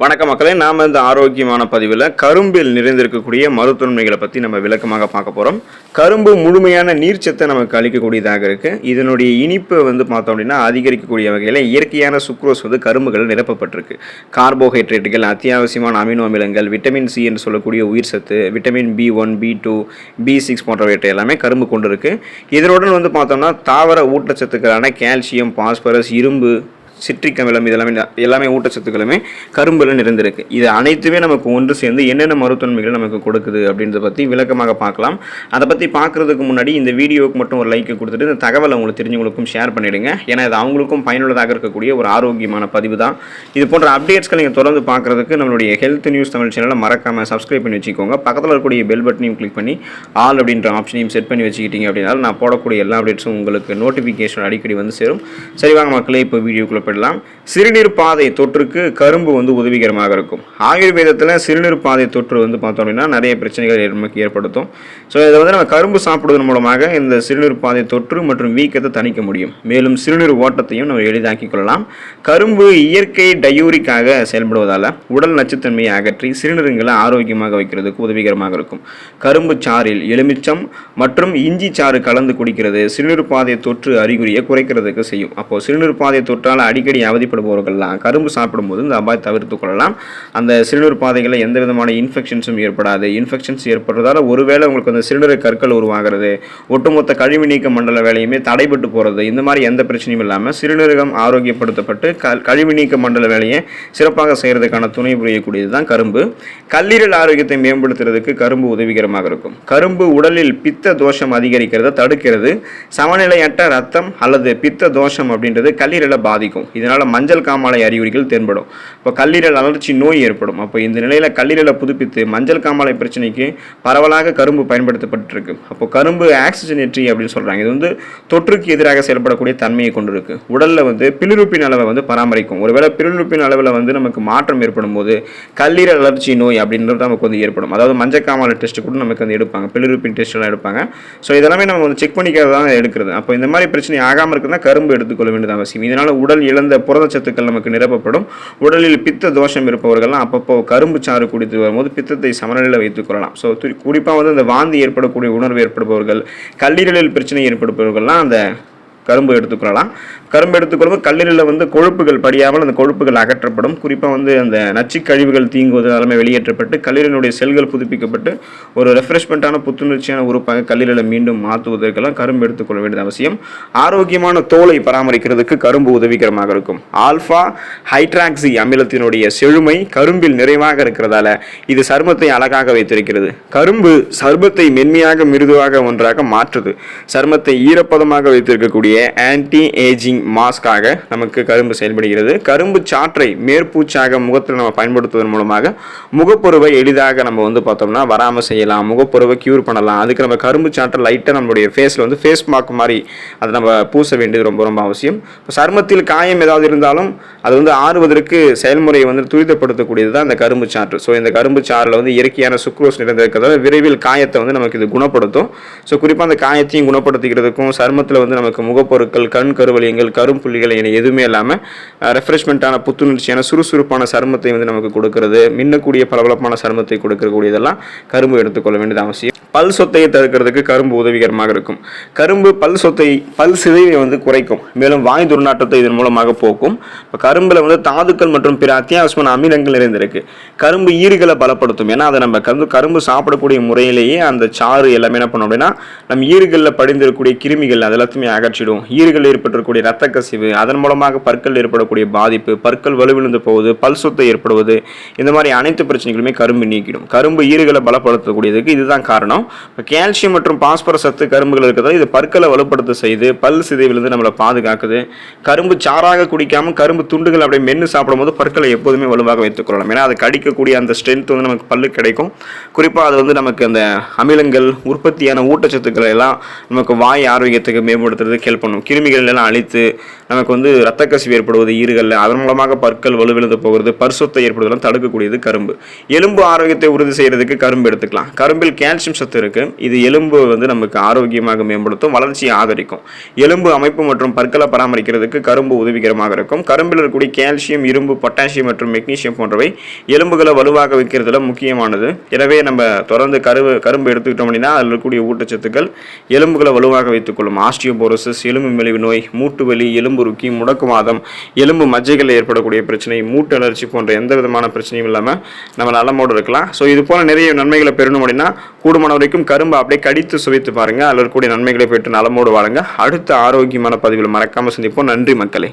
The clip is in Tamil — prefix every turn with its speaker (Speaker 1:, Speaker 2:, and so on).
Speaker 1: வணக்க மக்களே நாம் இந்த ஆரோக்கியமான பதிவில் கரும்பில் நிறைந்திருக்கக்கூடிய மருத்துவன்மைகளை பற்றி நம்ம விளக்கமாக பார்க்க போகிறோம் கரும்பு முழுமையான நீர்ச்சத்தை நமக்கு அளிக்கக்கூடியதாக இருக்குது இதனுடைய இனிப்பை வந்து பார்த்தோம் அப்படின்னா அதிகரிக்கக்கூடிய வகையில் இயற்கையான சுக்ரோஸ் வந்து கரும்புகள் நிரப்பப்பட்டிருக்கு. கார்போஹைட்ரேட்டுகள் அத்தியாவசியமான அமினோ அமிலங்கள் விட்டமின் சி என்று சொல்லக்கூடிய உயிர் சத்து vitamin B one B two B six போன்றவற்றை எல்லாமே கரும்பு கொண்டு இருக்குது இதனுடன் வந்து பார்த்தோம்னா தாவர ஊட்டச்சத்துக்களான கால்சியம் பாஸ்பரஸ் இரும்பு சிட்ரிக் அமிலம் இதெல்லாமே எல்லாமே ஊட்டச்சத்துக்களுமே கரும்பில் நிறைந்திருக்கு. இது அனைத்துமே நமக்கு ஒன்று சேர்ந்து என்னென்ன மருத்துவன்மைகள் நமக்கு கொடுக்குது அப்படின்றத பற்றி விளக்கமாக பார்க்கலாம். அதை பற்றி பார்க்குறதுக்கு முன்னாடி இந்த வீடியோவுக்கு மட்டும் ஒரு லைக் கொடுத்துட்டு இந்த தகவலை உங்களுக்கு தெரிஞ்சவங்களுக்கும் ஷேர் பண்ணிவிடுங்க ஏன்னா இது அவங்களுக்கும் பயனுள்ளதாக இருக்கக்கூடிய ஒரு ஆரோக்கியமான பதிவு தான். இது போன்ற அப்டேட்ஸ்களை நீங்கள் தொடர்ந்து பார்க்குறதுக்கு நம்மளுடைய ஹெல்த் நியூஸ் தமிழ் சேனலை மறக்காமல் சப்ஸ்கிரைப் பண்ணி வச்சுக்கோங்க. பக்கத்தில் இருக்கக்கூடிய பெல் பட்டனையும் கிளிக் பண்ணி ஆல் அப்படின்ற ஆப்ஷனையும் செட் பண்ணி வச்சுக்கிட்டீங்க அப்படின்னா நான் போடக்கூடிய எல்லா அப்டேட்ஸும் உங்களுக்கு நோட்டிஃபிகேஷன் அடிக்கடி வந்து சேரும். சரி வாங்க மக்களே இப்போ வீடியோக்குள்ளே சாப்பிடலாம் சிறுநீர் பாதை தொற்றுக்கு கரும்பு வந்து உதவிகரமாக இருக்கும். ஆயுர்வேதத்தில் சிறுநீர் பாதை தொற்று வந்து பார்த்தோம் அப்படின்னா நிறைய பிரச்சனைகள் நமக்கு ஏற்படுத்தும். ஸோ இதை வந்து நம்ம கரும்பு சாப்பிடுவதன் மூலமாக இந்த சிறுநீர் பாதை தொற்று மற்றும் வீக்கத்தை தணிக்க முடியும். மேலும் சிறுநீர் ஓட்டத்தையும் நம்ம எளிதாக்கிக் கொள்ளலாம். கரும்பு இயற்கை டயூரிக்காக செயல்படுவதால் உடல் நச்சுத்தன்மையை அகற்றி சிறுநீருங்களை ஆரோக்கியமாக வைக்கிறதுக்கு உதவிகரமாக இருக்கும். கரும்பு சாறில் எலுமிச்சம் மற்றும் இஞ்சி சாறு கலந்து குடிக்கிறது சிறுநீர் பாதை தொற்று அறிகுறியை குறைக்கிறதுக்கு செய்யும். அப்போது சிறுநீர் பாதை தொற்றால் அடிக்கடி அவதிப்படுபவர்கள்லாம் கரும்பு சாப்பிடும்போது இந்த அபாயம் தவிர்த்து கொள்ளலாம். அந்த சிறுநீர் பாதைகளில் எந்த விதமான இன்ஃபெக்ஷன்ஸும் ஏற்படாது. இன்ஃபெக்ஷன்ஸ் ஏற்படுறதால ஒருவேளை உங்களுக்கு அந்த சிறுநீர் கற்கள் உருவாகிறது. ஒட்டுமொத்த கழிவு நீக்க மண்டல வேலையுமே தடைபட்டு போகிறது இந்த மாதிரி எந்த பிரச்சனையும் இல்லாமல் சிறுநீரகம் ஆரோக்கியப்படுத்தப்பட்டு க கழிவு நீக்க மண்டல வேலையை சிறப்பாக செய்கிறதுக்கான துணை புரியக்கூடியது தான் கரும்பு. கல்லீரல் ஆரோக்கியத்தை மேம்படுத்துறதுக்கு கரும்பு உதவிகரமாக இருக்கும். கரும்பு உடலில் பித்த தோஷம் அதிகரிக்கிறத தடுக்கிறது. சமநிலையற்ற ரத்தம் அல்லது பித்த தோஷம் அப்படின்றது கல்லீரலை பாதிக்கும். இதனால் மஞ்சள் காமாலை அறிகுறிகள் தென்படும். இப்போ கல்லீரல் அலர்ச்சி நோய் ஏற்படும். அப்போ இந்த நிலையில் கல்லீரலை புதுப்பித்து மஞ்சள் காமாலை பிரச்சனைக்கு பரவலாக கரும்பு பயன்படுத்தப்பட்டிருக்கு. அப்போ கரும்பு ஆக்சிஜனேற்றி அப்படின்னு சொல்கிறாங்க இது வந்து தொற்றுக்கு எதிராக செயல்படக்கூடிய தன்மையை கொண்டிருக்கு. உடலில் வந்து பிலிருப்பின் அளவை வந்து பராமரிக்கும். ஒருவேளை பிலிருப்பின் அளவில் வந்து நமக்கு மாற்றம் ஏற்படும் போது கல்லீரல் அலர்ச்சி நோய் அப்படின்றது நமக்கு வந்து ஏற்படும். அதாவது மஞ்சள் காமாலை டெஸ்ட் கூட நமக்கு வந்து எடுப்பாங்க. பிலிருப்பின் டெஸ்ட் எல்லாம் எடுப்பாங்க. ஸோ இதெல்லாமே நம்ம வந்து செக் பண்ணிக்கிறது தான் எடுக்கிறது. அப்போ இந்த மாதிரி பிரச்சனை ஆகாமல் இருக்குதுன்னா கரும்பு எடுத்துக்கொள்ள வேண்டியது அவசியம். இதனால் உடல் இழந்த புரதச்சத்துக்கள் நமக்கு நிரப்பப்படும். உடலில் பித்த தோஷம் இருப்பவர்கள்லாம் அப்பப்போ கரும்பு சாறு குடித்து வரும்போது பித்தத்தை சமநிலையில் வைத்துக் கொள்ளலாம். ஸோ குறிப்பாக வந்து அந்த வாந்தி ஏற்படக்கூடிய உணர்வு ஏற்படுபவர்கள் கல்லீரலில் பிரச்சனை ஏற்படுபவர்கள்லாம் அந்த கரும்பு எடுத்துக்கொள்ளலாம் கரும்பு எடுத்துக்கொள்ளும் கல்லீரலில் வந்து கொழுப்புகள் படியாமல் அந்த கொழுப்புகள் அகற்றப்படும். குறிப்பாக வந்து அந்த நச்சு கழிவுகள் தீங்குவது எல்லாமே வெளியேற்றப்பட்டு கல்லீரலினுடைய செல்கள் புதுப்பிக்கப்பட்டு ஒரு ரெஃப்ரெஷ்மெண்ட்டான புத்துணர்ச்சியான உறுப்பாக கல்லீரலை மீண்டும் மாற்றுவதற்கெல்லாம் கரும்பு எடுத்துக்கொள்ள வேண்டியது அவசியம். ஆரோக்கியமான தோலை பராமரிக்கிறதுக்கு கரும்பு உதவிகரமாக இருக்கும். ஆல்ஃபா ஹைட்ராக்சி அமிலத்தினுடைய செழுமை கரும்பில் நிறைவாக இருக்கிறதால இது சருமத்தை அழகாக வைத்திருக்கிறது. கரும்பு சருமத்தை மென்மையாக மிருதுவாக ஒன்றாக மாற்றுது. சருமத்தை ஈரப்பதமாக வைத்திருக்கக்கூடிய ஆன்டி ஏஜிங் மாஸ்காக நமக்கு கரும்பு செயல்படுகிறது. கரும்பு சாற்றை மேற்பூச்சாக முகத்தில் நம்ம பயன்படுத்துவதன் மூலமாக முகப்பொருவை எளிதாக நம்ம வந்து பார்த்தோம்னா வராமல் செய்யலாம் முகப்பொருவை க்யூர் பண்ணலாம். அதுக்கு நம்ம கரும்பு சாற்றை லைட்டாக நம்மளுடைய ஃபேஸில் வந்து ஃபேஸ் மார்க் மாதிரி அதை நம்ம பூச வேண்டியது ரொம்ப ரொம்ப அவசியம். இப்போ சருமத்தில் காயம் ஏதாவது இருந்தாலும் அது வந்து ஆறுவதற்கு செயல்முறையை வந்து துரிதப்படுத்தக்கூடியது தான் இந்த கரும்பு சாற்று. ஸோ இந்த கரும்பு சாறில் வந்து இயற்கையான சுக்ரோஸ் நிறைந்திருக்கிறதால விரைவில் காயத்தை வந்து நமக்கு இது குணப்படுத்தும். ஸோ குறிப்பாக அந்த காயத்தையும் குணப்படுத்திக்கிறதுக்கும் சருமத்தில் வந்து நமக்கு முகப்பொருட்கள் கண் கருவலியங்கள் கரும்புள்ளிகள் என எதுவுமே இல்லாமல் ரெஃப்ரெஷ்மெண்ட்டான புத்துணர்ச்சியான சுறுசுறுப்பான சருமத்தை வந்து நமக்கு கொடுக்கிறது மின்னக்கூடிய பளபளப்பான சருமத்தை கொடுக்கக்கூடியதெல்லாம் கரும்பு எடுத்துக்கொள்ள வேண்டியது அவசியம். பல் சொத்தையை தடுக்கிறதுக்கு கரும்பு உதவிகரமாக இருக்கும். கரும்பு பல் சொத்தை பல் சிதைவை வந்து குறைக்கும். மேலும் வாய் துர்நாற்றத்தை இதன் மூலமாக போக்கும். இப்போ கரும்பில் வந்து தாதுக்கள் மற்றும் பிற அத்தியாவசியமான அமிலங்கள் நிறைந்திருக்கு. கரும்பு ஈறுகளை பலப்படுத்தும். ஏன்னா அதை நம்ம கரும்பு கரும்பு சாப்பிடக்கூடிய முறையிலேயே அந்த சாறு எல்லாமே என்ன பண்ணோம் அப்படின்னா நம்ம ஈறுகளில் படிந்திருக்கக்கூடிய கிருமிகள் அது எல்லாத்தையுமே அகற்றிடும். ஈறுகளில் ஏற்பட்டிருக்கக்கூடிய ரத்த கசிவு அதன் மூலமாக பற்கள் ஏற்படக்கூடிய பாதிப்பு பற்கள் வலுவிழுந்து போவது பல் சொத்தை ஏற்படுவது இந்த மாதிரி அனைத்து பிரச்சனைகளுமே கரும்பு நீக்கிடும். கரும்பு ஈறுகளை பலப்படுத்தக்கூடியதுக்கு இதுதான் காரணம். இப்போ கால்சியம் மற்றும் பாஸ்பரஸ் சத்து கரும்புகள் இருக்கிறது இது பற்களை வலுப்படுத்த செய்து பல் சிதைவிலிருந்து நம்மளை பாதுகாக்குது. கரும்பு சாராக குடிக்காமல் கரும்பு துண்டுகள் அப்படியே மென்று சாப்பிடும்போது பற்களை எப்போதுமே வலுவாக வைத்துக்கொள்ளலாம். ஏன்னா அது கடிக்கக்கூடிய அந்த ஸ்ட்ரென்த் வந்து நமக்கு பல்லு கிடைக்கும். குறிப்பாக அது வந்து நமக்கு அந்த அமிலங்கள் உற்பத்தியான ஊட்டச்சத்துக்களை எல்லாம் நமக்கு வாய் ஆரோக்கியத்துக்கு மேம்படுத்துறதுக்கு ஹெல்ப் பண்ணும். கிருமிகள் எல்லாம் அழித்து நமக்கு வந்து ரத்த கசிவு ஏற்படுவது ஈறுகளில் அதன் மூலமாக பற்கள் வலுவிழுந்து போகிறது பரிசுத்தை ஏற்படுவதெல்லாம் தடுக்கக்கூடியது கரும்பு. எலும்பு ஆரோக்கியத்தை உறுதி செய்கிறதுக்கு கரும்பு எடுத்துக்கலாம். கரும்பில் கால்சியம் சத்து சத்து இது எலும்பு வந்து நமக்கு ஆரோக்கியமாக மேம்படுத்தும் வளர்ச்சியை ஆதரிக்கும். எலும்பு அமைப்பு மற்றும் பற்களை பராமரிக்கிறதுக்கு கரும்பு உதவிகரமாக இருக்கும். கரும்பில் இருக்கக்கூடிய கால்சியம் இரும்பு பொட்டாசியம் மற்றும் மெக்னீசியம் போன்றவை எலும்புகளை வலுவாக வைக்கிறதுல முக்கியமானது. எனவே நம்ம தொடர்ந்து கருவு கரும்பு எடுத்துக்கிட்டோம் அப்படின்னா அதில் இருக்கக்கூடிய ஊட்டச்சத்துக்கள் எலும்புகளை வலுவாக வைத்துக்கொள்ளும். ஆஸ்டியோபோரோசிஸ் எலும்பு மெலிவு நோய் மூட்டு வலி எலும்பு ருக்கி முடக்குவாதம் எலும்பு மஜ்ஜைகளில் ஏற்படக்கூடிய பிரச்சனை மூட்டு அலர்ச்சி போன்ற எந்த விதமான பிரச்சனையும் இல்லாமல் நம்ம நலமோடு இருக்கலாம். ஸோ இது போல நிறைய நன்மைகளை பெறணும் அப்படின்னா கூடுமான வரைக்கும் கரும்பு அப்படியே கடித்து சுவைத்து பாருங்கள் அதில் இருக்கக்கூடிய நன்மைகளை பெற்று நலமோடு வாழுங்க. அடுத்த ஆரோக்கியமான பதிவில் மறக்காமல் சந்திப்போம். நன்றி மக்களே.